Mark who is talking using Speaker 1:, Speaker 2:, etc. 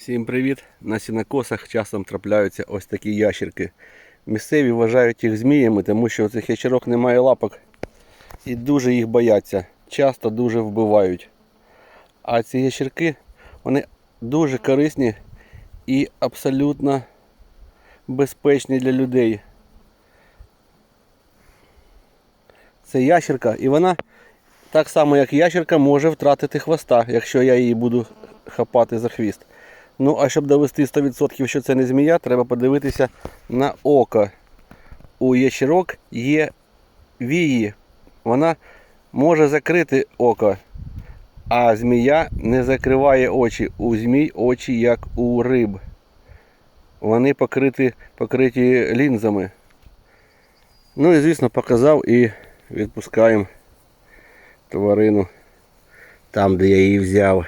Speaker 1: Всім привіт! На сінокосах часом трапляються ось такі ящерки. Місцеві вважають їх зміями, тому що у цих ящерок немає лапок і дуже їх бояться. Часто дуже вбивають. А ці ящерки вони дуже корисні і абсолютно безпечні для людей. Це ящерка, і вона так само, як ящерка, може втратити хвоста, якщо я її буду хапати за хвіст. Ну, а щоб довести 100%, що це не змія, треба подивитися на око. У ящерок є вії. Вона може закрити око, а змія не закриває очі. У змій очі як у риб. Вони покриті, покриті лінзами. Ну і звісно показав і відпускаємо тварину там, де я її взяв.